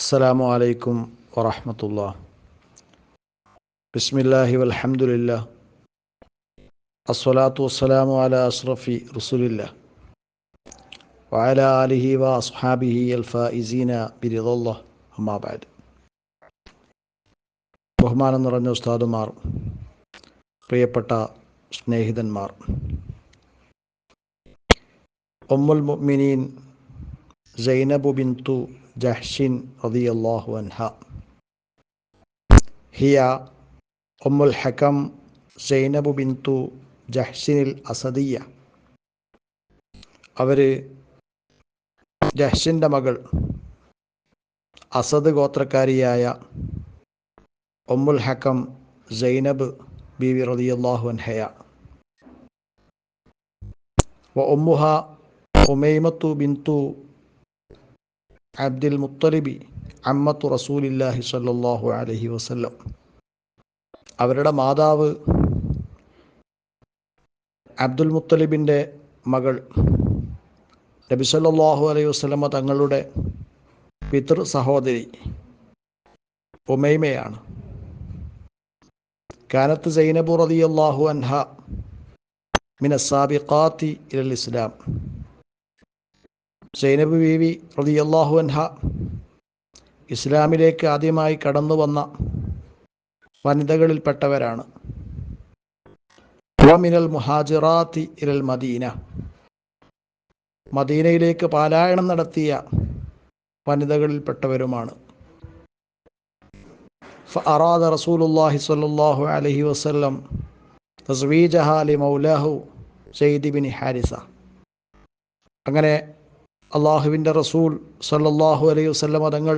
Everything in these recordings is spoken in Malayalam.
السلام عليكم ورحمة الله بسم الله والحمد لله الصلاة والسلام على أشرف رسول الله وعلى آله وأصحابه الفائزين برضا الله أما بعد ബഹുമാനം നിറഞ്ഞ ഉസ്താദുമാർ പ്രിയപ്പെട്ട സ്നേഹിതന്മാർ ഉമ്മുൽ മുഅ്മിനീൻ സൈനബു ബിന്തു ജഹ്ഷിൻ റളിയല്ലാഹു അൻഹ. ഹിയ ഉമ്മുൽ ഹക്കം സൈനബു ബിന്തു ജഹ്ഷിനിൽ അസദിയ. അവർ ജഹ്ഷിന്റെ മകൾ അസദ് ഗോത്രക്കാരിയായ ഉമ്മുൽ ഹക്കം സൈനബ് ബീവി റളിയല്ലാഹു അൻഹയ. വ ഉമ്മുഹ ഉമൈമത്തു ബിന്തു അബ്ദുൽ മുത്തലിബി അമ്മത്തു റസൂലില്ലാഹി സ്വല്ലല്ലാഹു അലഹി വസല്ലം. അവരുടെ മാതാവ് അബ്ദുൽ മുത്തലിബിന്റെ മകൾ. നബി സല്ലാഹു അലൈഹി വസ്ലമ തങ്ങളുടെ പിതൃ സഹോദരി ഉമൈമയാണ്. കാനത്ത് സൈനബു റളിയല്ലാഹു അൻഹ മിനസാബി സാബിഖാത്തി ഇലൽ ഇസ്ലാം. സൈനബ് ബീവി റതിയല്ലാഹു അൻഹ ഇസ്ലാമിലേക്ക് ആദ്യമായി കടന്നു വന്ന വനിതകളിൽപ്പെട്ടവരാണ് മിനൽ മുഹാജിറാത്തി ഇരൽ മദീന. മദീനയിലേക്ക് പാലായണം നടത്തിയ വനിതകളിൽപ്പെട്ടവരുമാണ്. ഫറാദ റസൂലുല്ലാഹി സ്വല്ലല്ലാഹു അലൈഹി വസല്ലം തസ്വീജഹാലി മൗലാഹു സെയ്ദ് ബിൻ ഹാരിസ. അങ്ങനെ അള്ളാഹുവിന്റെ റസൂൽ സല്ലല്ലാഹു അലൈഹി വസല്ലമ തങ്ങൾ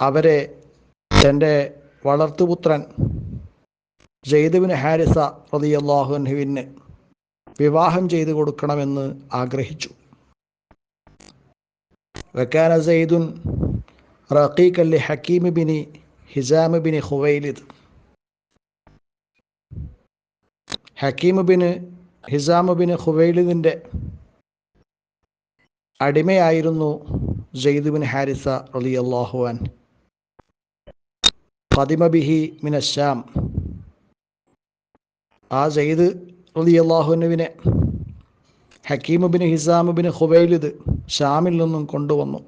അവരെ തന്റെ വളർത്തുപുത്രൻ ജെയ്ദ് ബിൻ ഹാരിസ റളിയല്ലാഹു അൻഹുവിന് വിവാഹം ചെയ്തു കൊടുക്കണമെന്ന് ആഗ്രഹിച്ചു. വക്കാന സെയ്ദുൻ റഖീഖ് അല്ലി Hakim bin Hizam bin Khuwaylid Hakim bin Hizam bin ഖുവൈലിദിന്റെ അടിമയായിരുന്നു ജെയ്ദ് ബിൻ ഹാരിസ റലി അള്ളാഹുവാൻ ഫതിമ ബിഹി മിൻ ആ ജെയ്ദ് റലി അള്ളാഹുനുവിനെ Hakim bin Hizam bin Huwaylid Shamil നിന്നും കൊണ്ടുവന്നു.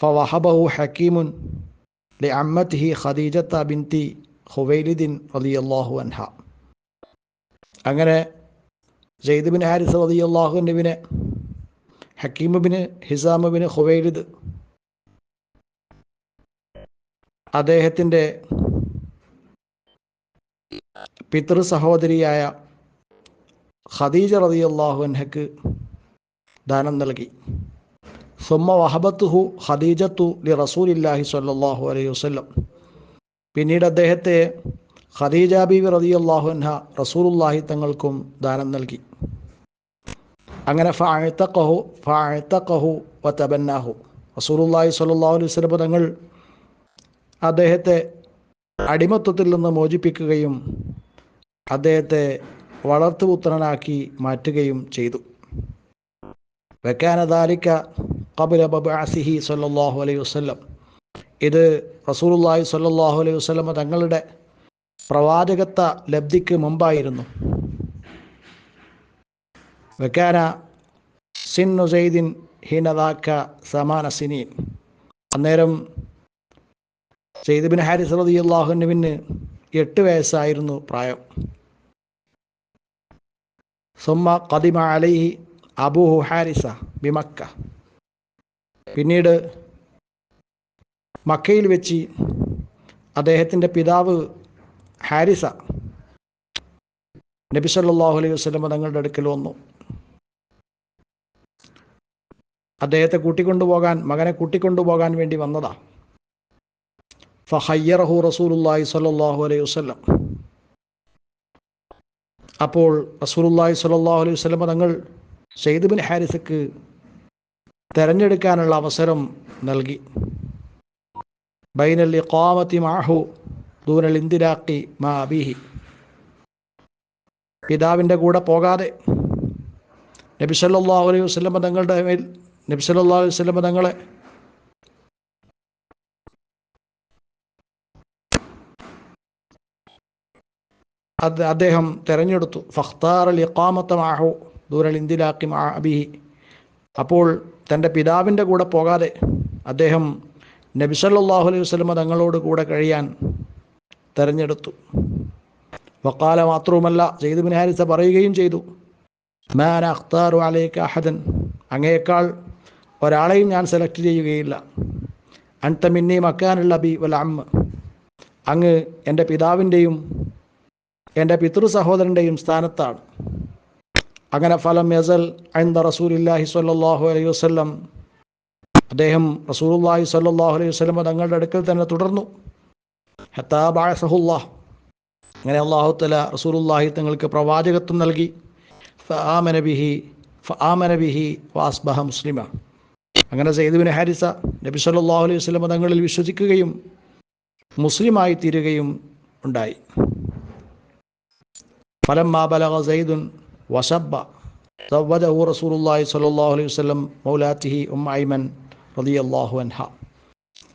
ഫവഹബഹു ഹക്കീമുൻ ലി അമ്മത്ത്ഹി ഖദീജത്ത ബിൻതി ഹുബൈലിദിൻ റലി അള്ളാഹു അൻഹ. അങ്ങനെ ജെയ്ദ് ബിൻ ഹാരിസ് റലി അള്ളാഹുനുവിനെ ബിൻ ഹിസാമബിന് ഹുവൈലിദ് അദ്ദേഹത്തിന്റെ പിതൃ സഹോദരിയായ ഖദീജ റളിയല്ലാഹു അൻഹക്ക് ദാനം നൽകി. സുമ്മ വഹബത്തുഹു ഖദീജത്തു ലി റസൂലില്ലാഹി സ്വല്ലല്ലാഹു അലൈഹി വസല്ലം. പിന്നീട് അദ്ദേഹത്തെ ഖദീജ ബീവി റളിയല്ലാഹു അൻഹ റസൂലുള്ളാഹി തങ്ങൾക്കും ദാനം നൽകി. അങ്ങനെ ഫാഴ്ത്തക്കഹു ഫാഴ്ത്തക്കഹു വത്തബന്നാഹു റസൂലുള്ളാഹി സ്വല്ലല്ലാഹു അലൈഹി വസല്ലം തങ്ങൾ അദ്ദേഹത്തെ അടിമത്വത്തിൽ നിന്ന് മോചിപ്പിക്കുകയും അദ്ദേഹത്തെ വളർത്തുപുത്രനാക്കി മാറ്റുകയും ചെയ്തു. വെക്കാനദാലിക്ക കബുലബാസിഹി സല്ലാഹു അലൈഹി വസ്ലം ഇത് റസൂലുല്ലാഹി സല്ലാഹു അലൈഹി വസ്ലമ തങ്ങളുടെ പ്രവാചകത്വ ലബ്ധിക്ക് മുമ്പായിരുന്നു. വെക്കാന. സിന്നു സെയ്ദിൻ ഹീനദാക്ക സമാന സിനീൻ. അന്നേരം സെയ്ദ് ബിൻ ഹാരിസ് റതി അള്ളാഹുനുവിന് എട്ട് വയസ്സായിരുന്നു പ്രായം. സുമ കദിമ അലൈഹി അബൂഹു ഹാരിസ ബിമക്ക പിന്നീട് മക്കയിൽ വെച്ച് അദ്ദേഹത്തിന്റെ പിതാവ് ഹാരിസ നബി അലൈഹി വസ്ലം തങ്ങളുടെ അടുക്കൽ വന്നു. അദ്ദേഹത്തെ കൂട്ടിക്കൊണ്ടുപോകാൻ മകനെ കൂട്ടിക്കൊണ്ടുപോകാൻ വേണ്ടി വന്നതാ. ഫഹയ്യറഹു റസൂലുല്ലാഹി സ്വല്ലല്ലാഹു അലൈഹി വസ്ലം അപ്പോൾ റസൂലുല്ലാഹി സ്വല്ലല്ലാഹു അലൈഹി വസ്ലമ തങ്ങൾ സെയ്ദ് ബിൻ ഹാരിസക്ക് തെരഞ്ഞെടുക്കാനുള്ള അവസരം നൽകി. ബൈനൽ ഇഖാമത്തി മാഹു ദൂനൽ ഇന്ദിരാക്കി മാ അബീഹി. പിതാവിന്റെ കൂടെ പോകാതെ നബി സല്ലല്ലാഹു അലൈഹി വസല്ലം തങ്ങളുടെ മേൽ നബ്സല്ലാ വസ്ലമ തങ്ങളെ. അത് അദ്ദേഹം തെരഞ്ഞെടുത്തു. ഫഖ്താർ അൽ ഇഖാമത്ത മാഹു ദൂരൽ ഇന്ദിലാക്കി മാ അബിഹി. അപ്പോൾ തന്റെ പിതാവിന്റെ കൂടെ പോകാതെ അദ്ദേഹം നബിസല്ലാഹു അലൈഹി വസ്ലമ തങ്ങളോട് കൂടെ കഴിയാൻ തെരഞ്ഞെടുത്തു. വക്കാല മാത്രവുമല്ല സെയ്ദ് മിനാരിസ ഹാരിസ പറയുകയും ചെയ്തു മാൻ അഖ്താർ അലേഖ് അഹദൻ. അങ്ങേക്കാൾ ഒരാളെയും ഞാൻ സെലക്ട് ചെയ്യുകയില്ല. അൻത മിന്നി മക്കാനുള്ള ബി വൽ അമ്മ അങ്ങ് എന്റെ പിതാവിന്റെയും എന്റെ പിതൃ സഹോദരന്റെയും സ്ഥാനത്താണ്. അങ്ങനെ ഫലം യസൽ ഐന്ദ റസൂലില്ലാഹി സ്വല്ലല്ലാഹു അലൈഹി വസല്ലം. അദ്ദേഹം റസൂലുള്ളാഹി സ്വല്ലല്ലാഹു അലൈഹി വസ്ലം തങ്ങളുടെ അടുക്കൽ തന്നെ തുടർന്നു. ഹത്താ ബാസഹുല്ലാഹ് അങ്ങനെ അള്ളാഹു തല റസൂലുള്ളാഹി തങ്ങൾക്ക് പ്രവാചകത്വം നൽകി. ഫആമന ബിഹി ഫആമന ബിഹി വാസ്ബഹ മുസ്ലിമ. അങ്ങനെ സെയ്ദുബിൻ ഹാരിസ നബി സല്ലാ അലൈഹി വസ്ലം മതങ്ങളിൽ വിശ്വസിക്കുകയും മുസ്ലിമായി തീരുകയും ഉണ്ടായി. ഫലം മാബലഹ സെയ്ദുൻ വസബ സവ്വദഹു റസൂലുള്ളാഹി സല്ലല്ലാഹു അലൈഹി വസല്ലം മൗലാത്തിഹി ഉമ്മൈമൻ റളിയല്ലാഹു അൻഹ.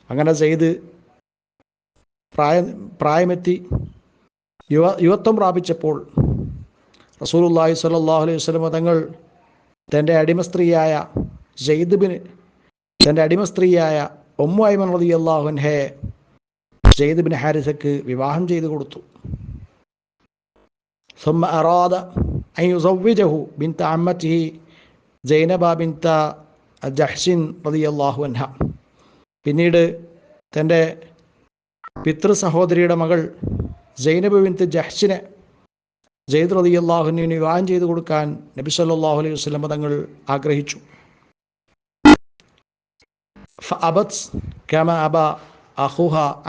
അങ്ങനെ സെയ്ദ് പ്രായ പ്രായമെത്തി യുവ യുവത്വം പ്രാപിച്ചപ്പോൾ റസൂലുള്ളാഹി സല്ലല്ലാഹു അലൈഹി വസല്ലം തങ്ങൾ തന്റെ അടിമസ്ത്രീയായ ജെയ്ദുബിന് തൻ്റെ അടിമ സ്ത്രീയായ ഒമ്മു ഐമൻ റതി അള്ളാഹുൻഹെ ജെയ്ദ് ബിൻ ഹാരിസക്ക് വിവാഹം ചെയ്തു കൊടുത്തു ثم أراد أن يزوجه بنت عمته زينب بنت جحش رضي الله عنها പിന്നീട് തൻ്റെ പിതൃ സഹോദരിയുടെ മകൾ ജൈനബ് ബിൻത്ത് ജഹ്ഷിനെ ജയ്ദ് റതി അള്ളാഹുവിന് വിവാഹം ചെയ്തു കൊടുക്കാൻ നബി സല്ലല്ലാഹു അലൈഹി വസല്ലം തങ്ങൾ ആഗ്രഹിച്ചു ഫഅബത് കമ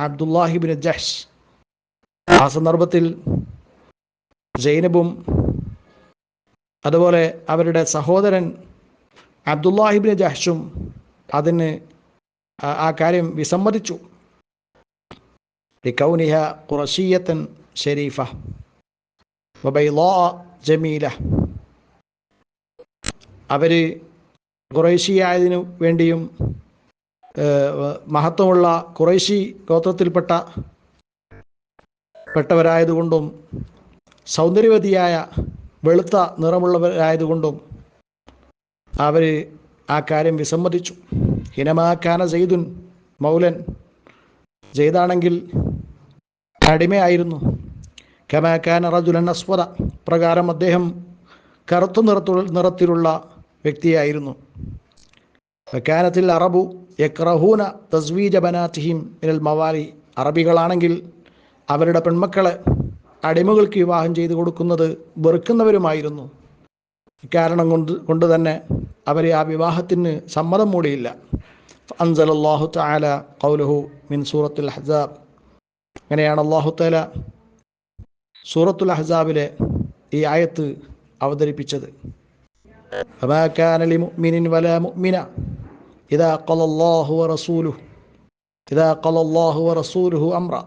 عبد الله بن ജഹ്ഷ് ആ സന്ദർഭത്തിൽ ജൈനബും അതുപോലെ അവരുടെ സഹോദരൻ അബ്ദുല്ലാഹിബിന് ജഹ്ഷും അതിന് ആ കാര്യം വിസമ്മതിച്ചു. ലിക്കൗനിഹ ഖുറശിയത്തൻ ഷെരീഫ ജമീല. അവർ ഖുറേശിയായതിനു വേണ്ടിയും മഹത്വമുള്ള കുറേശി ഗോത്രത്തിൽപ്പെട്ട പെട്ടവരായതുകൊണ്ടും സൗന്ദര്യവതിയായ വെളുത്ത നിറമുള്ളവരായതുകൊണ്ടും അവർ ആ കാര്യം വിസമ്മതിച്ചു. ഹിനമാക്കാന ജെയ്തുൻ മൗലൻ ജെയ്താണെങ്കിൽ അടിമയായിരുന്നു. കമാക്കാന റജുലൻ അസ്വദ പ്രകാരം അദ്ദേഹം കറുത്ത നിറത്തു നിറത്തിലുള്ള വ്യക്തിയായിരുന്നു. വക്കാനത്തിൽ അറബു യക്രഹൂന തസ്വീജ ബനാത്തിഹിം മിനൽ മവാലി അറബികളാണെങ്കിൽ അവരുടെ പെൺമക്കളെ അടിമകൾക്ക് വിവാഹം ചെയ്തു കൊടുക്കുന്നത് വെറുക്കുന്നവരുമായിരുന്നു കാരണം കൊണ്ട് കൊണ്ട് തന്നെ അവർ ആ വിവാഹത്തിന് സമ്മതം മൂടിയില്ല അൻസൽ അള്ളാഹു താല കൗലുഹു മിൻ സൂറത്തുൽ ഹസാബ് അങ്ങനെയാണ് അള്ളാഹു താല സൂറത്തുൽ അഹ്സാബിലെ ഈ ആയത്ത് അവതരിപ്പിച്ചത് فما كان لمؤمن ولا مؤمنة إذا قضى الله ورسوله إذا قضى الله ورسوله أمرا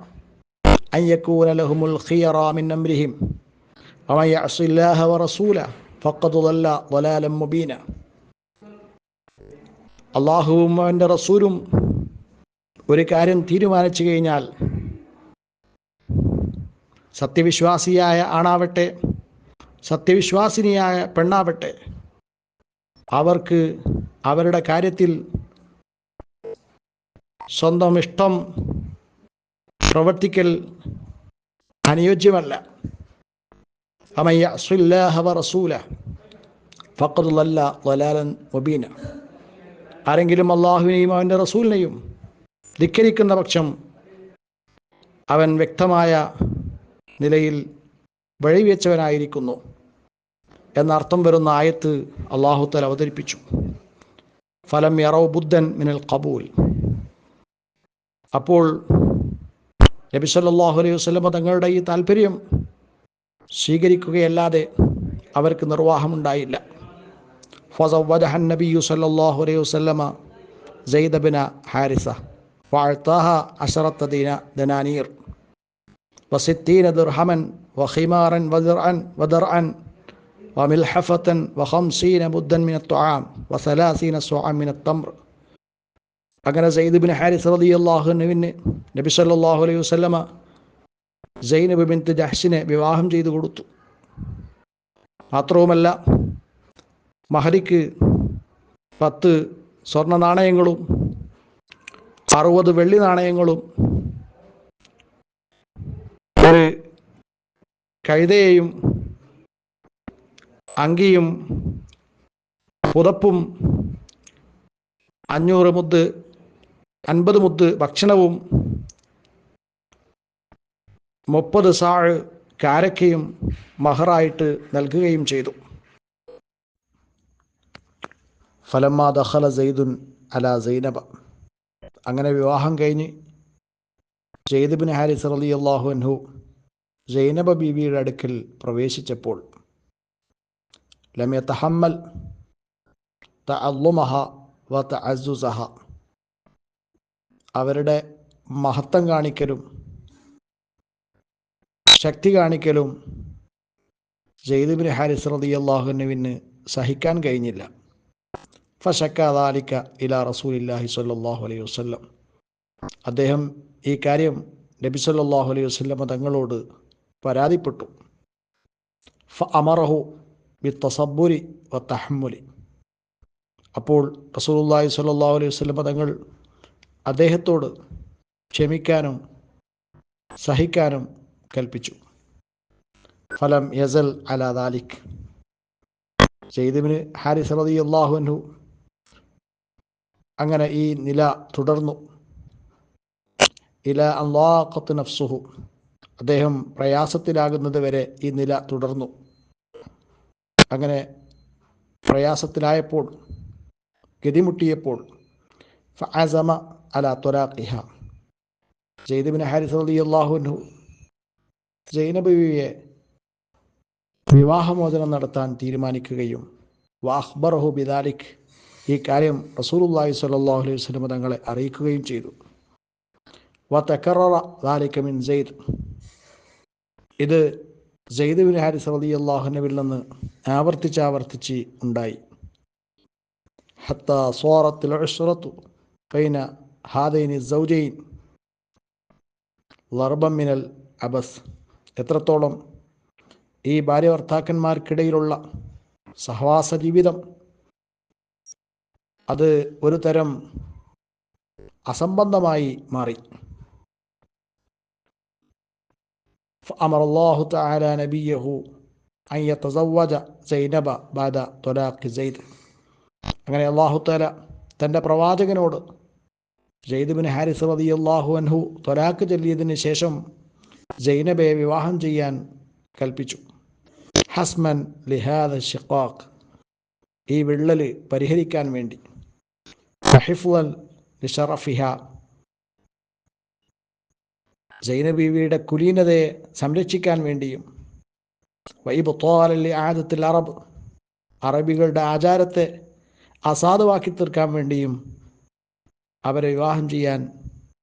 أن يكون لهم الخيرى من أمرهم ومن يعص الله ورسوله فقد ضل ضلالا مبينا അള്ളാഹുവും അവൻ്റെ റസൂലും ഒരു കാര്യം തീരുമാനിച്ചു കഴിഞ്ഞാൽ സത്യവിശ്വാസിയായ ആണാവട്ടെ സത്യവിശ്വാസിനിയായ പെണ്ണാവട്ടെ അവർക്ക് അവരുടെ കാര്യത്തിൽ സ്വന്തം ഇഷ്ടം പ്രവർത്തിക്കൽ അനുയോജ്യമല്ല. റസൂല ഫക്കറുല്ല വലാലൻ മുബീന. ആരെങ്കിലും അള്ളാഹുവിനെയും അവന്റെ റസൂലിനെയും ധിക്കരിക്കുന്ന പക്ഷം അവൻ വ്യക്തമായ നിലയിൽ വഴിവെച്ചവനായിരിക്കുന്നു. എന്നർത്ഥം വരുന്ന ആയത്ത് അള്ളാഹുത്തൽ അവതരിപ്പിച്ചു. ഫലം യറവ് ബുദ്ധൻ മിനൽ കബൂൽ അപ്പോൾ നബി സല്ലാഹു അലൈഹി വസ്ലമ തങ്ങളുടെ ഈ താല്പര്യം സ്വീകരിക്കുകയല്ലാതെ അവർക്ക് നിർവാഹമുണ്ടായില്ല. ഫസവജഹൻ നബിയു സല്ലാഹു അലൈഹി വസ്ലമ ജയ്ദബിന ഹാരിസ വാഴ്ത്താഹ അഷറത്തദീന ദനാനീർ വസിത്തീന ദുർഹമൻ വഹിമാറൻ വദർ അൻ വദർ അൻ വമിൽഹഫത്തൻ വഹംസീന ബുദ്ധൻ മിന ത്വാം വസലാസീന സ്വാം മിന തമ്ര അങ്ങനെ സെയ്ദ് ബിൻ ഹാരിസ് റതി അള്ളാഹുനുവിന് നബി സല്ലാഹു അലൈഹി വസ്ലമ സൈനബ് ബിൻ ജഹ്സിനെ വിവാഹം ചെയ്തു കൊടുത്തു. മാത്രവുമല്ല മഹരിക്ക് പത്ത് സ്വർണ നാണയങ്ങളും അറുപത് വെള്ളി നാണയങ്ങളും ഒരു കഴുതയെയും അങ്കിയും പുതപ്പും അഞ്ഞൂറ് മുത്ത് അൻപത് മുത്ത് ഭക്ഷണവും മുപ്പത് സാഴ് കാരക്കയും മഹറായിട്ട് നൽകുകയും ചെയ്തു. ഫലമ്മ ദഹല സെയ്ദുൻ അല സൈനബ. അങ്ങനെ വിവാഹം കഴിഞ്ഞ് ജെയ്ദബിൻ ഹാരിസ് അലി അള്ളാഹു അൻഹു സൈനബ ബീവിയുടെ അടുക്കൽ പ്രവേശിച്ചപ്പോൾ ലമ്യ യത്തഹമ്മൽ തഅല്ലുമഹ വ അവരുടെ മഹത്വം കാണിക്കലും ശക്തി കാണിക്കലും ജെയ്ദബിൻ ഹാരിസ് റതി അള്ളാഹുനുവിന് സഹിക്കാൻ കഴിഞ്ഞില്ല. ഫഷക്കാലിക്ക ഇല റസൂലില്ലാഹി സ്വല്ലല്ലാഹു അലൈഹി വസ്ല്ലം. അദ്ദേഹം ഈ കാര്യം നബി സല്ലാഹു അലൈഹി വസല്ലമ തങ്ങളോട് പരാതിപ്പെട്ടു. ഫ അമറഹു ബി തസബുരി വ തഹമ്മുലി അപ്പോൾ റസൂലുള്ളാഹി സ്വല്ലല്ലാഹു അലൈഹി വസല്ലം തങ്ങൾ അദ്ദേഹത്തോട് ക്ഷമിക്കാനും സഹിക്കാനും കൽപ്പിച്ചു. ഫലം യസൽ അല ദാലിക്. സെയ്ദിബിന് ഹാരിസ് റതി അള്ളാഹുനു അങ്ങനെ ഈ നില തുടർന്നു. ഇല അള്ളാഖത്ത് നഫ്സുഹു. അദ്ദേഹം പ്രയാസത്തിലാകുന്നത് വരെ ഈ നില തുടർന്നു. അങ്ങനെ പ്രയാസത്തിലായപ്പോൾ ഗതിമുട്ടിയപ്പോൾ ഫഅസമ അല തൊലാഖിഹ ജെയ്ദബിൻ ഹാരിസ് അലി അള്ളാഹുനു ജൈനബിയെ വിവാഹമോചനം നടത്താൻ തീരുമാനിക്കുകയും വാഹ്ബർഹു ബിദാലിഖ് ഈ കാര്യം റസൂലുല്ലാഹി സ്വല്ലല്ലാഹു അലൈഹി വസല്ലം തങ്ങളെ അറിയിക്കുകയും ചെയ്തു. വ തക്കറ ദാലിക മിൻ സെയ്ദ്. ഇത് സെയ്ദ് ബിൻ ഹാരിസ് അള്ളാഹുനബിൽ നിന്ന് ആവർത്തിച്ച് ആവർത്തിച്ച് ഉണ്ടായി. ഹത്ത സോറത്തിൽ ഉഷ്റത്തു കൈന ഹാദൈനി സൗജൈൻ ലർബമിനൽ അബസ്. എത്രത്തോളം ഈ ഭാര്യ ഭർത്താക്കന്മാർക്കിടയിലുള്ള സഹവാസ ജീവിതം അത് ഒരു തരം അസംബന്ധമായി മാറി. أمر الله تعالى نبيه أن يتزوج زينب بعد طلاق زيد അങ്ങനെ അള്ളാഹു താല തൻ്റെ പ്രവാചകനോട് ജെയ്ദ് ബിൻ ഹാരിസ് റതി അള്ളാഹു അൻഹു തൊലാക്ക് ചൊല്ലിയതിന് ശേഷം ജൈനബെ വിവാഹം ചെയ്യാൻ കൽപ്പിച്ചു ഹസ്മൻ ലിഹാദ് ഷിഖാഖ് ഈ വിള്ളൽ പരിഹരിക്കാൻ വേണ്ടി ഹിഫ്ലൻ ജൈനബീവിയുടെ കുലീനതയെ സംരക്ഷിക്കാൻ വേണ്ടിയും വൈബ് തോലല്ലി ആദത്തിൽ അറബ് അറബികളുടെ ആചാരത്തെ അസാധുവാക്കി തീർക്കാൻ വേണ്ടിയും അവരെ വിവാഹം ചെയ്യാൻ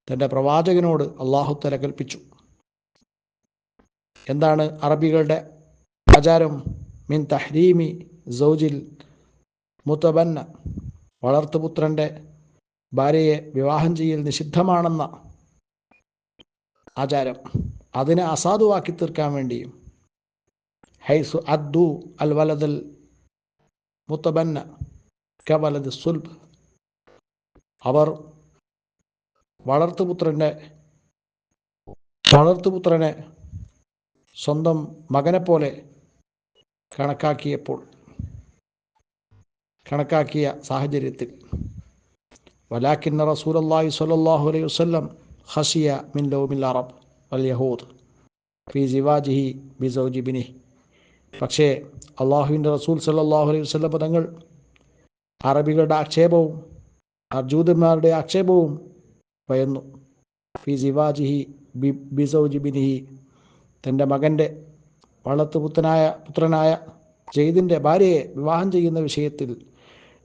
തന്റെ പ്രവാചകനോട് അള്ളാഹുത്തല കൽപ്പിച്ചു. എന്താണ് അറബികളുടെ ആചാരം? മിൻ തഹ്രീമി സൗജിൽ മുത്തബന്ന വളർത്തുപുത്രന്റെ ഭാര്യയെ വിവാഹം ചെയ്യൽ നിഷിദ്ധമാണെന്ന ആചാരം. അതിനെ അസാധുവാക്കി തീർക്കാൻ വേണ്ടിയും. ഹൈസു അദ്ദു അൽ വലദൽ മുത്തബന്ന കവലത് സുൽബ്. അവർ വളർത്തുപുത്രന്റെ വളർത്തുപുത്രനെ സ്വന്തം മകനെപ്പോലെ കണക്കാക്കിയപ്പോൾ കണക്കാക്കിയ സാഹചര്യത്തിൽ. വലാക്കിന്ന റസൂലുള്ളാഹി സ്വല്ലല്ലാഹു അലൈഹി വസല്ലം ഖസിയ മിൻ لوم അറബ് واليهود യഹൂദ് ഫി സിവാജിഹി ബി സൗജിബിനി പക്ഷേ അള്ളാഹുവിന്റെ റസൂൽ സല്ലാഹു അലൈഹി വസല്ലം തങ്ങൾ അറബികളുടെ ആക്ഷേപവും അർജൂതന്മാരുടെ ആക്ഷേപവും ഭയന്നു ഫി സിവാജിഹി ബി ബിസൗജിബിനിഹി തന്റെ മകന്റെ വളർത്തുപുത്തനായ പുത്രനായ ജെയ്ദിന്റെ ഭാര്യയെ വിവാഹം ചെയ്യുന്ന വിഷയത്തിൽ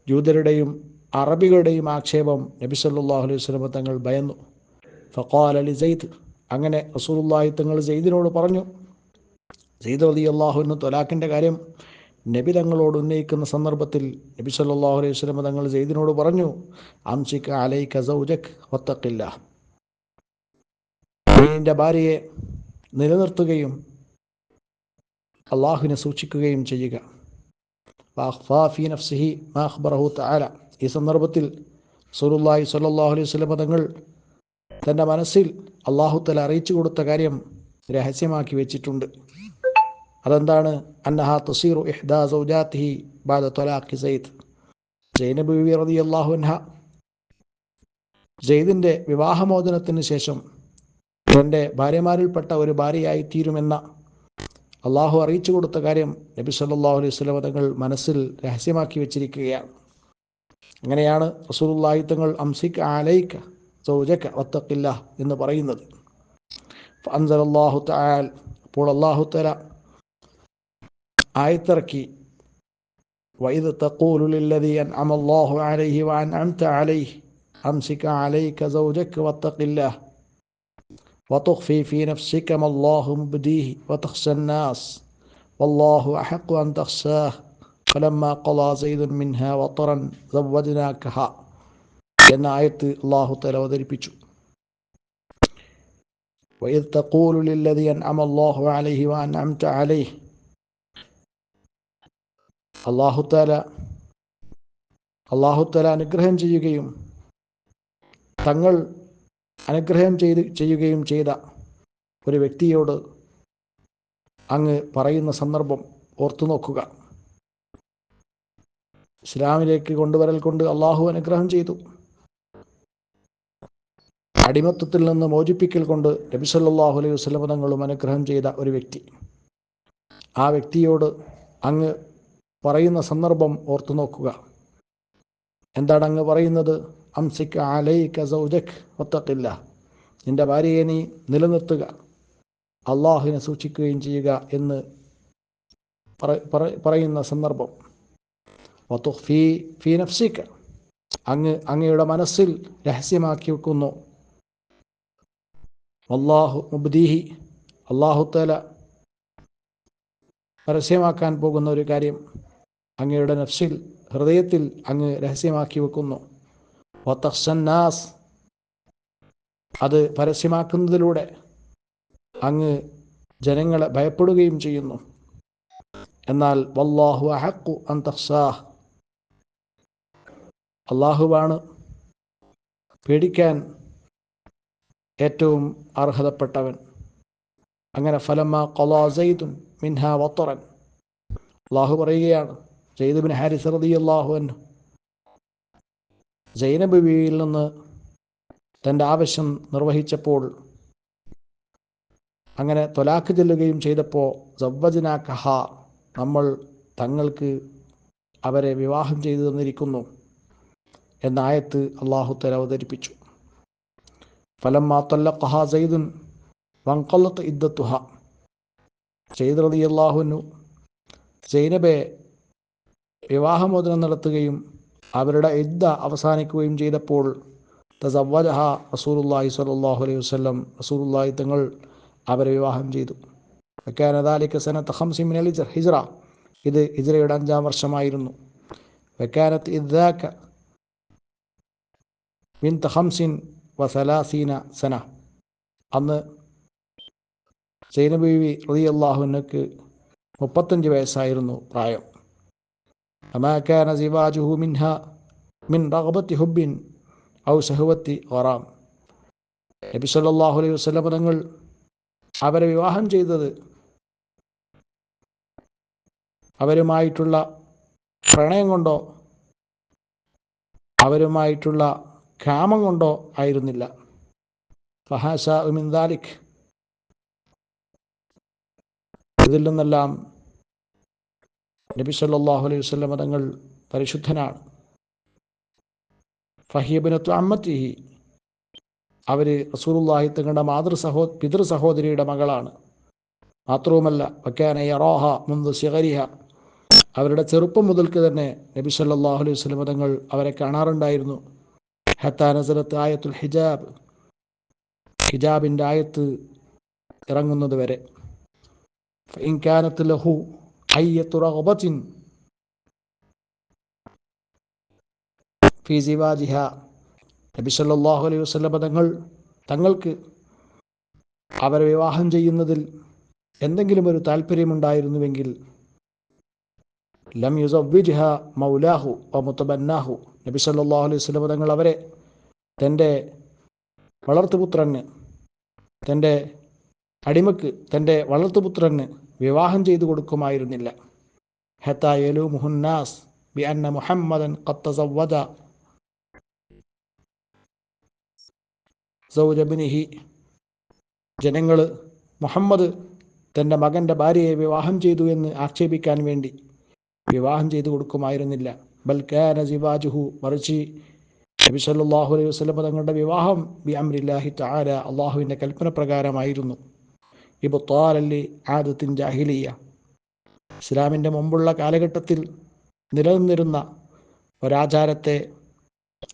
ജൂതരുടെയും അറബികളുടെയും ആക്ഷേപം നബി സല്ലാഹു അലൈഹി വസല്ലം തങ്ങൾ ഭയന്നു. ഫഖാൽ അലി സെയ്ദ് അങ്ങനെ റസൂലുള്ളാഹി തങ്ങൾ സെയ്ദിനോട് പറഞ്ഞു സെയ്ദ് അലി അള്ളാഹുവിന് തൊലാഖിന്റെ കാര്യം നബി തങ്ങളോട് ഉന്നയിക്കുന്ന സന്ദർഭത്തിൽ നബി സല്ലാഹു അലൈഹി വസല്ലം തങ്ങൾ സെയ്ദിനോട് പറഞ്ഞു അംസിക്ക അലൈ കസൗജക് ഒത്തക്കില്ല നിന്റെ ഭാര്യയെ നിലനിർത്തുകയും അള്ളാഹുവിനെ സൂക്ഷിക്കുകയും ചെയ്യുക. നഫ്സിഹി തആല. ഈ സന്ദർഭത്തിൽ സുറുല്ലാഹി സല്ലാഹു അലൈഹി വസല്ലം തങ്ങൾ തന്റെ മനസ്സിൽ അള്ളാഹുത്തല അറിയിച്ചു കൊടുത്ത കാര്യം രഹസ്യമാക്കി വെച്ചിട്ടുണ്ട്. അതെന്താണ്? അന്നഹ തസീറു ഇഹ്ദാ ബാദ തൊലാഖി സെയ്ദ് ജൈനബ് ബിബി റതി അള്ളാഹു അൻഹ. ജെയ്ദിന്റെ വിവാഹമോചനത്തിന് ശേഷം തന്റെ ഭാര്യമാരിൽപ്പെട്ട ഒരു ഭാര്യയായി തീരുമെന്ന അള്ളാഹു അറിയിച്ചു കൊടുത്ത കാര്യം നബി സല്ലാഹു അലൈഹി വസല്ലം തങ്ങൾ മനസ്സിൽ രഹസ്യമാക്കി വെച്ചിരിക്കുകയാണ്. അങ്ങനെയാണ് റസൂലുള്ളാഹി തങ്ങൾ അംസിക് ആലൈക്ക സൗജക്ക വത്തക്കില്ല എന്ന് പറയുന്നത് അൻസൽ അള്ളാഹു തആൽ അപ്പോൾ അള്ളാഹു തല ആയത്തിറക്കി وإذ تقول للذي أنعم الله عليه وأنعمت عليه أمسك عليك زوجك واتق الله وتخفي في نفسك ما الله مبديه وتخشى الناس والله أحق أن تخشاه فلما قضى زيد منها وطرا زوجناكها എന്ന ആയത്ത് അള്ളാഹു തല അവതരിപ്പിച്ചു وإذ تقول للذي أنعم الله عليه وأنعمت عليه അള്ളാഹു താല അള്ളാഹു താല അനുഗ്രഹം ചെയ്യുകയും തങ്ങൾ അനുഗ്രഹം ചെയ്ത് ചെയ്യുകയും ചെയ്ത ഒരു വ്യക്തിയോട് അങ്ങ് പറയുന്ന സന്ദർഭം ഓർത്തു നോക്കുക ഇസ്ലാമിലേക്ക് കൊണ്ടുവരൽ കൊണ്ട് അള്ളാഹു അനുഗ്രഹം ചെയ്തു അടിമത്വത്തിൽ നിന്ന് മോചിപ്പിക്കൽ കൊണ്ട് നബിസല്ലാഹു അലൈഹി വസ്ലമ തങ്ങളും അനുഗ്രഹം ചെയ്ത ഒരു വ്യക്തി. ആ വ്യക്തിയോട് അങ്ങ് പറയുന്ന സന്ദർഭം ഓർത്തു നോക്കുക. എന്താണ് അങ്ങ് പറയുന്നത്? അംസിക്ക് അലൈക സൗജക് ഒത്തക്കില്ല നിന്റെ ഭാര്യയെ നീ നിലനിർത്തുക. അള്ളാഹുവിനെ സൂക്ഷിക്കുകയും ചെയ്യുക എന്ന് പറയുന്ന സന്ദർഭം. ഫീ ഫീ നഫ്സിക്ക അങ്ങ് അങ്ങയുടെ മനസ്സിൽ രഹസ്യമാക്കി വെക്കുന്നു. അള്ളാഹു മുബ്ദീഹി അള്ളാഹു തല പരസ്യമാക്കാൻ പോകുന്ന ഒരു കാര്യം അങ്ങയുടെ നഫ്സിൽ ഹൃദയത്തിൽ അങ്ങ് രഹസ്യമാക്കി വെക്കുന്നു. വത്തഹ്സന്നാസ് അത് പരസ്യമാക്കുന്നതിലൂടെ അങ്ങ് ജനങ്ങളെ ഭയപ്പെടുകയും ചെയ്യുന്നു. എന്നാൽ വല്ലാഹു അഹക്കു അന്തഹ്സാഹ് അള്ളാഹുവാണ് പേടിക്കാൻ ഏറ്റവും അർഹതപ്പെട്ടവൻ. അങ്ങനെ ഫലമ്മ കൊലാ സെയ്തുൻ മിൻഹ വത്തറൻ. അള്ളാഹു പറയുകയാണ് ജയ്തുബിൻ ബിൻ ഹാരിസ് റതി അള്ളാഹുൻ ജൈനബ് ബിയിൽ നിന്ന് തന്റെ ആവശ്യം നിർവഹിച്ചപ്പോൾ അങ്ങനെ തൊലാക്ക് ചെല്ലുകയും ചെയ്തപ്പോൾ സവ്വജന കഹ നമ്മൾ തങ്ങൾക്ക് അവരെ വിവാഹം ചെയ്തു തന്നിരിക്കുന്നു എന്നായത്ത് അള്ളാഹു തല അവതരിപ്പിച്ചു. ഫലം അള്ളാഹുനു സൈനബെ വിവാഹമോചനം നടത്തുകയും അവരുടെ ഇദ്ദ അവസാനിക്കുകയും ചെയ്തപ്പോൾ തസവ്വജഹ റസൂലുല്ലാഹി അലൈഹി വസ്ലം റസൂലുല്ലാഹി തങ്ങൾ അവരെ വിവാഹം ചെയ്തു. മിനൽ ഹിജ്റ ഇത് ഹിജ്റയുടെ അഞ്ചാം വർഷമായിരുന്നു. വെക്കാനത്ത് ഇദ്ദാക്ക മിൻ ഹംസിൻ വസലാസീന സന. അന്ന് സൈനബീവി റതി അള്ളാഹുനക്ക് മുപ്പത്തഞ്ച് വയസ്സായിരുന്നു പ്രായം. അമാക്കാന സിവാജുഹു മിൻഹ മിൻ റഹബത്തി ഹുബിൻ ഔ സഹുവത്തി ഖറാം. നബി സല്ലല്ലാഹു അലൈഹി വസല്ലം തങ്ങൾ അവരെ വിവാഹം ചെയ്തത് അവരുമായിട്ടുള്ള പ്രണയം കൊണ്ടോ അവരുമായിട്ടുള്ള കാമം കൊണ്ടോ ആയിരുന്നില്ല. ഫഹാസ ഉമിന്ദാലിഖ് ഇതിൽ നിന്നെല്ലാം നബി സല്ലല്ലാഹു അലൈഹി വസല്ലം തങ്ങൾ പരിശുദ്ധനാണ്. ഫഹീബിനത്തു അമ്മത്തിഹി. അവർ റസൂലുള്ളാഹി തങ്ങളുടെ മാതൃ സഹോ പിതൃ സഹോദരിയുടെ മകളാണ്. മാത്രവുമല്ല വക്കാന യറോഹ മുന്ത് സിഗരിഹ. അവരുടെ ചെറുപ്പം മുതൽക്ക് തന്നെ നബി സല്ലല്ലാഹു അലൈഹി വസല്ലം തങ്ങൾ അവരെ കാണാറുണ്ടായിരുന്നു. ആയത്തുൽ ഹിജാബ് ഹിജാബിന്റെ ആയത്ത് ഇറങ്ങുന്നത് വരെ. ഇൻകാനത്ത് ലഹു തങ്ങൾ തങ്ങൾക്ക് അവരെ വിവാഹം ചെയ്യുന്നതിൽ എന്തെങ്കിലും ഒരു താല്പര്യമുണ്ടായിരുന്നുവെങ്കിൽ ലം യുസവിജ്ഹ മൗലാഹു മുത്തബന്നാഹു നബി സല്ലാ അലൈഹി വസല്ലം തങ്ങൾ അവരെ തന്റെ വളർത്തുപുത്രന് തന്റെ അടിമക്ക് തന്റെ വളർത്തുപുത്രന് വിവാഹം ചെയ്തു കൊടുക്കുമായിരുന്നില്ല. ഹത്ത യലു മുഹന്നാസ് ബി അന്ന മുഹമ്മദൻ കത്തസവദ സൗജബിനിഹി ജനങ്ങൾ മുഹമ്മദ് തന്റെ മകന്റെ ഭാര്യയെ വിവാഹം ചെയ്തു എന്ന് ആക്ഷേപിക്കാൻ വേണ്ടി വിവാഹം ചെയ്തു കൊടുക്കുമായിരുന്നില്ല. മറിച്ച് നബി സല്ലല്ലാഹു അലൈഹി വസല്ലം തങ്ങളുടെ വിവാഹം ബി അമ്രില്ലാഹി താര അള്ളാഹുവിന്റെ കൽപ്പന പ്രകാരമായിരുന്നു. ഇബുത്താലല്ലി ആദത്തിൻ ജാഹിലിയ. ഇസ്ലാമിന്റെ മുമ്പുള്ള കാലഘട്ടത്തിൽ നിലനിന്നിരുന്ന ഒരാചാരത്തെ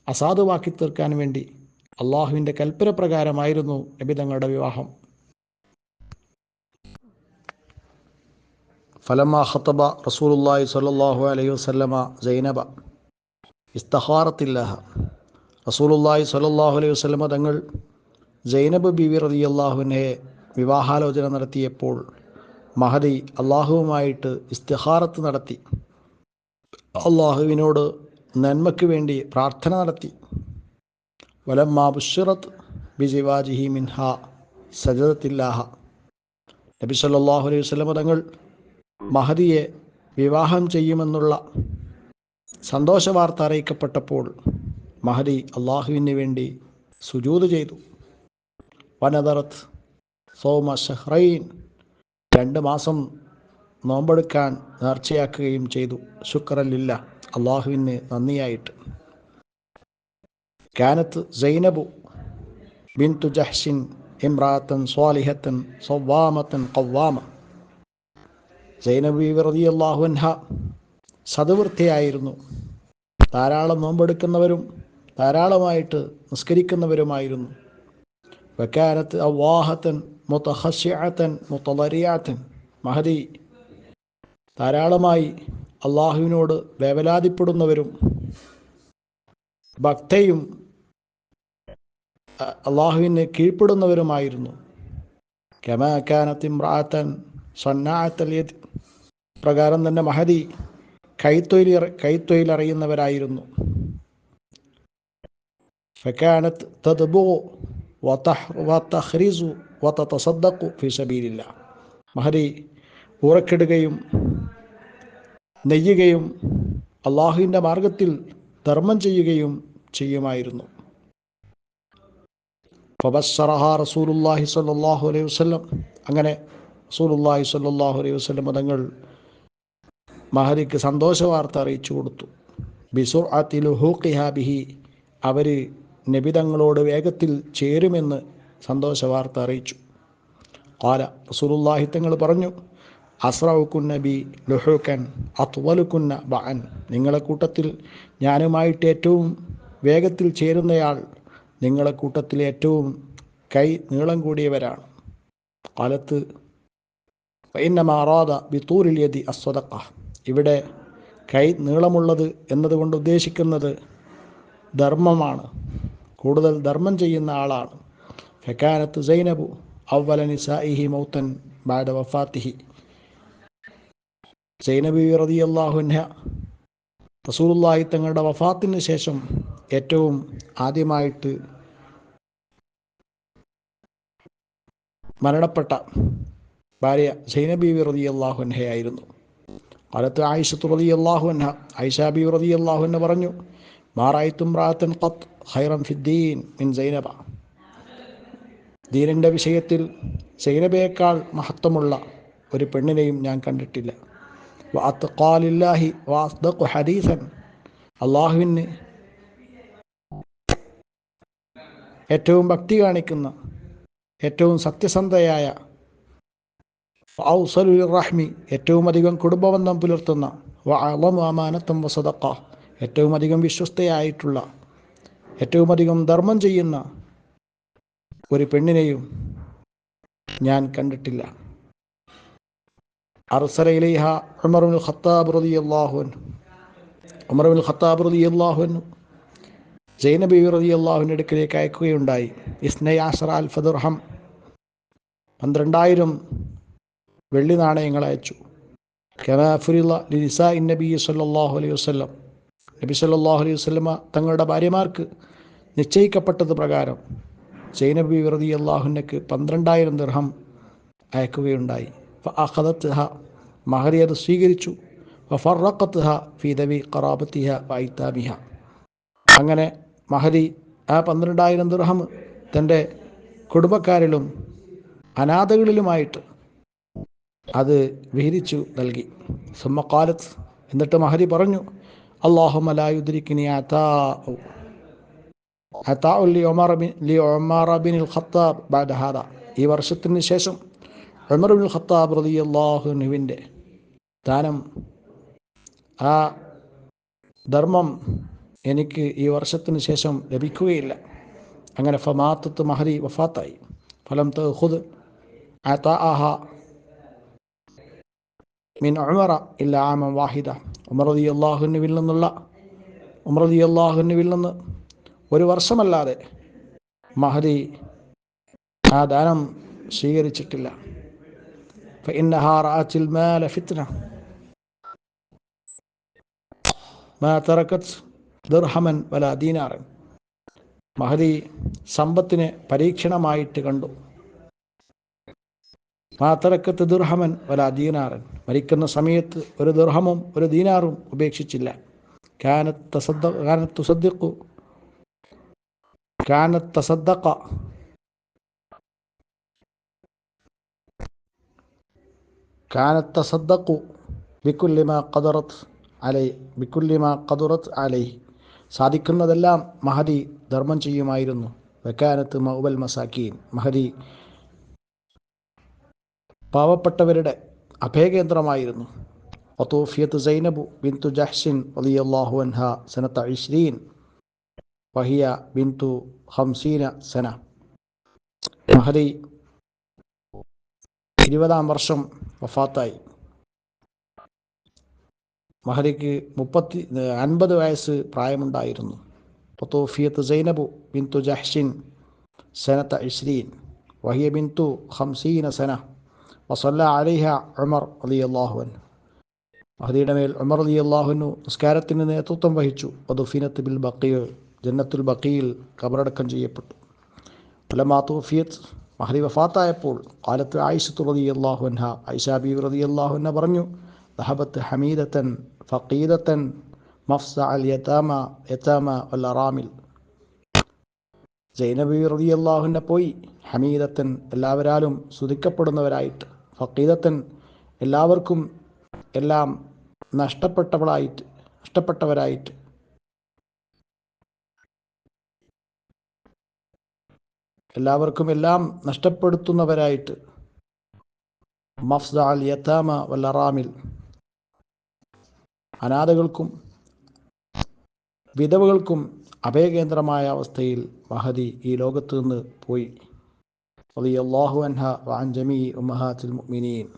അസാധുവാക്കി തീർക്കാൻ വേണ്ടി അള്ളാഹുവിന്റെ കൽപ്പന പ്രകാരമായിരുന്നു നബി തങ്ങളുടെ വിവാഹം. ഫലമ ഹത്തബ റസൂലുള്ളാഹി സ്വല്ലല്ലാഹു അലൈഹി വസല്ലമ സൈനബ. ഇസ്തഹാറത്തില്ലാഹ റസൂലുള്ളാഹി സ്വല്ലല്ലാഹു അലൈഹി വസല്ലമ തങ്ങൾ സൈനബ് ബിവി അള്ളാഹുവിനെ വിവാഹാലോചന നടത്തിയപ്പോൾ മഹദി അള്ളാഹുവുമായിട്ട് ഇസ്തിഹാറത്ത് നടത്തി. അള്ളാഹുവിനോട് നന്മയ്ക്ക് വേണ്ടി പ്രാർത്ഥന നടത്തി. വലമ്മ ബുഷിറത്ത് ബിജിവാജിഹി മിൻഹ സജതത്തില്ലാഹ നബി സല്ലാഹു അലൈഹി വസല്ലമ തങ്ങൾ മഹദിയെ വിവാഹം ചെയ്യുമെന്നുള്ള സന്തോഷവാർത്ത അറിയിക്കപ്പെട്ടപ്പോൾ മഹദി അള്ളാഹുവിന് വേണ്ടി സുജൂത് ചെയ്തു. വനദറത്ത് സോമ ഷഹ്റൈൻ രണ്ട് മാസം നോമ്പെടുക്കാൻ നേർച്ചയാക്കുകയും ചെയ്തു. ശുക്രലില്ല അള്ളാഹുവിന് നന്ദിയായിട്ട്. കാനത്ത് സൈനബു ബിൻ ജഹ്ഷിൻ ഇമ്രാത്തൻ സ്വാലിഹത്തൻ സൊവ്വാമത്തൻ കവ്വാമ സൈനബി വെറുതി അള്ളാഹുൻഹ സതുവൃത്തിയായിരുന്നു. ധാരാളം നോമ്പെടുക്കുന്നവരും ധാരാളമായിട്ട് നിസ്കരിക്കുന്നവരുമായിരുന്നു. വക്കാനത്ത് അവാഹത്തൻ മുത്തഹസ്യാത്തൻ മുത്തലറിയാത്തൻ മഹദി. ധാരാളമായി അള്ളാഹുവിനോട് വേവലാതിപ്പെടുന്നവരും ഭക്തയും അള്ളാഹുവിന് കീഴ്പ്പെടുന്നവരുമായിരുന്നു. കമാക്കാനത്തിമ്രാത്തൻ സന്നാത്തലിയത് പ്രകാരം തന്നെ മഹദി കൈത്തൊയിൽ കൈത്തൊയിലറിയുന്നവരായിരുന്നു ഫി സബീലില്ല. മഹദി ഊറക്കിടുകയും നെയ്യുകയും അള്ളാഹുവിന്റെ മാർഗത്തിൽ ധർമ്മം ചെയ്യുകയും ചെയ്യുമായിരുന്നു. അലൈഹി അങ്ങനെ റസൂലുല്ലാഹി സ്വല്ലല്ലാഹു അലൈഹി വസല്ലം തങ്ങൾ മഹരിക്ക് സന്തോഷ വാർത്ത അറിയിച്ചു കൊടുത്തു. ബിസുഅത്തിൽ ഹൂഖിഹാബിഹി അവർ നബിതങ്ങളോട് വേഗത്തിൽ ചേരുമെന്ന് സന്തോഷ വാർത്ത അറിയിച്ചു. കാല റസൂലുല്ലാഹി തങ്ങൾ പറഞ്ഞു അസ്രവുക്കുന്ന ബി ലുഹുക്കൻ അത്വലുക്കുന്ന ബഅൻ. നിങ്ങളെ കൂട്ടത്തിൽ ഞാനുമായിട്ട് ഏറ്റവും വേഗത്തിൽ ചേരുന്നയാൾ നിങ്ങളെ കൂട്ടത്തിൽ ഏറ്റവും കൈ നീളം കൂടിയവരാണ്. കാലത്ത് യതി അസ്വദക്ക ഇവിടെ കൈ നീളമുള്ളത് എന്നതുകൊണ്ട് ഉദ്ദേശിക്കുന്നത് ധർമ്മമാണ്. കൂടുതൽ ധർമ്മം ചെയ്യുന്ന ആളാണ്. ഫെക്കാനത്ത് സൈനബു അവല നിസായിഹി മൗത്തൻ ബാദ വഫാത്തിഹി. സൈനബി റതി അള്ളാഹുൻഹ റസൂലുള്ളാഹി തങ്ങളുടെ വഫാത്തിന് ശേഷം ഏറ്റവും ആദ്യമായിട്ട് മരണപ്പെട്ട ഭാര്യ സൈനബി റതി അള്ളാഹുൻഹയായിരുന്നു കാലത്ത് ആയിഷത്ത് റതി ആയിഷ ഐഷാബി റതി അൻഹ പറഞ്ഞു മാറായിത്തും റാത്തൻ ഖത്ത് ഹൈറം ഫിദ്ദീൻ മിൻ സൈനബ. ദീനിന്റെ വിഷയത്തിൽ സൈനബയേക്കാൾ മഹത്വമുള്ള ഒരു പെണ്ണിനെയും ഞാൻ കണ്ടിട്ടില്ല. ഹദീസൻ. അള്ളാഹുവിന് ഏറ്റവും ഭക്തി കാണിക്കുന്ന ഏറ്റവും സത്യസന്ധയായ ഔസലുൽ റഹ്മി ഏറ്റവും അധികം കുടുംബബന്ധം പുലർത്തുന്ന വഅളമു അമാനത്തം വസതക്ക ഏറ്റവും അധികം വിശ്വസ്തയായിട്ടുള്ള ഏറ്റവും അധികം ധർമ്മം ചെയ്യുന്ന ഒരു പെണ്ണിനെയും ഞാൻ കണ്ടിട്ടില്ല. അർസലയിലേഹ ഉമറുൽ ഖത്താബ് റതി അള്ളാഹുൻ ഉമറുൽ ഖത്താബ് റതി അള്ളാഹുൻ ജൈനബി റതി അള്ളാഹുവിന്റെ അടുക്കിലേക്ക് അയക്കുകയുണ്ടായി. ഇസ്നയാസറൽ അൽ ഫദുർഹം പന്ത്രണ്ടായിരം വെള്ളി നാണയങ്ങൾ അയച്ചു ലിനിസാ ഇൻ നബി സല്ലാഹു അലൈഹി വസ്ലം നബി സല്ലാഹു അലൈഹി വസ്ലമ തങ്ങളുടെ ഭാര്യമാർക്ക് നിശ്ചയിക്കപ്പെട്ടത് പ്രകാരം ജൈനബി വെറുതി അള്ളാഹുനക്ക് പന്ത്രണ്ടായിരം ദിർഹം അയക്കുകയുണ്ടായി. അഹദത്ത് ഹ മഹരി അത് സ്വീകരിച്ചു. അങ്ങനെ മഹരി ആ പന്ത്രണ്ടായിരം ദിർഹം തന്റെ കുടുംബക്കാരിലും അനാഥകളിലുമായിട്ട് അത് വിഹിരിച്ചു നൽകി. സുമ്മക്കാലത്ത് എന്നിട്ട് മഹരി പറഞ്ഞു അള്ളാഹു അതാ അതാ ഈ വർഷത്തിന് ശേഷം ഉമർ ബിൻ ഖത്താബ് റതി അള്ളാഹുനുവിന്റെ ദാനം ആ ധർമ്മം എനിക്ക് ഈ വർഷത്തിന് ശേഷം ലഭിക്കുകയില്ല. അങ്ങനെ ഫമാത്തത്ത് മഹരി വഫാത്തായി. ഫലം തഹുദ് ആഹ മിൻ ഉമറ ഇല്ല ആമം വാഹിദ ഉമർ റതി അള്ളാഹുനുവിൽ നിന്നുള്ള ഉമർ റതി അള്ളാഹുനുവിൽ നിന്ന് ഒരു വർഷമല്ലാതെ മഹരി ആ ദാനം സ്വീകരിച്ചിട്ടില്ല فإنها رأت المال فتنة ما تركت درهما ولا دينارا മഹദി സമ്പത്തിനെ പരീക്ഷണമായിട്ട് കണ്ടു മാത്തറക്കത്ത് ദുർഹമൻ വല ദീനാറൻ. മരിക്കുന്ന സമയത്ത് ഒരു ദുർഹമും ഒരു ദീനാറും ഉപേക്ഷിച്ചില്ല. കാനത്ത് കാനത്ത് സദ്ദഖു കാനത്ത് സദ്ദഖ കാനത്ത് സദ്ദഖു ബിക്കുല്ലിമ ഖദറത്ത് അലൈ ബിക്കുല്ലിമ ഖദറത്ത് അലൈ. സാധിക്കുന്നതെല്ലാം മഹദി ധർമ്മം ചെയ്യുമായിരുന്നു. വെക്കാനത്ത് മൗബൽ മസാക്കീൻ. മഹദി പാവപ്പെട്ടവരുടെ അഭയകേന്ദ്രമായിരുന്നു. അതോഫിയത്ത് സൈനബു ബിന്തു ജഹ്സിൻ അലിയല്ലാഹു അൻഹ സനത്ത ഇഷ്രീൻ വഹിയ ബിന്തു ഹംസീന സന. മഹദി ഇരുപതാം വർഷം വഫാത്തായി. മഹദിക്ക് മുപ്പത്തി അൻപത് വയസ്സ് പ്രായമുണ്ടായിരുന്നു. വത്തൂഫിയത്ത് സൈനബു ബിന്തു ജഹ്ഷിൻ സനത്ത ഇഷ്രീൻ വഹിയ ബിന്തു ഹംസീന സന. വസല്ല അലിഹ ഉമർ അലി അള്ളാഹുവൻ മഹദിയുടെ മേൽ ഉമർ അലി അള്ളാഹുനു നിസ്കാരത്തിന് നേതൃത്വം വഹിച്ചു. വധുഫിനത്ത് ബിൽ ബക്കീൽ ജന്നത്തുൽ ബക്കീൽ കബറടക്കം ചെയ്യപ്പെട്ടു. ഫലമാ തൂഫിയത്ത് മഹദി വഫാത്തായപ്പോൾ കാലത്ത് ആയിഷത്ത് റതി അള്ളാഹുൻഹ ഐഷാബി റതി അള്ളാഹുന്ന പറഞ്ഞു ദഹബത്ത് ഹമീദത്തൻ ഫക്കീദത്തൻ മഫ്സ അൽ യതാമ യതാമ വൽ അറാമിൽ. ജൈനബി റതി അള്ളാഹുന്നെ പോയി ഹമീദത്തൻ എല്ലാവരാലും സ്തുതിക്കപ്പെടുന്നവരായിട്ട്. ഫക്കീദത്തൻ എല്ലാവർക്കും എല്ലാം നഷ്ടപ്പെട്ടവളായിട്ട് നഷ്ടപ്പെട്ടവരായിട്ട്. എല്ലാവർക്കും എല്ലാം നഷ്ടപ്പെടുത്തുന്നവരായിട്ട്. മഫ്സ അൽ യത്താമ വല്ലറാമിൽ അനാഥകൾക്കും വിധവകൾക്കും അഭയകേന്ദ്രമായ അവസ്ഥയിൽ മഹദി ഈ ലോകത്ത് നിന്ന് പോയി. رضي الله عنها وعن جميع أمهات المؤمنين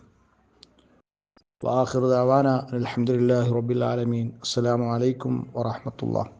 وآخر دعوانا الحمد لله رب العالمين السلام عليكم ورحمة الله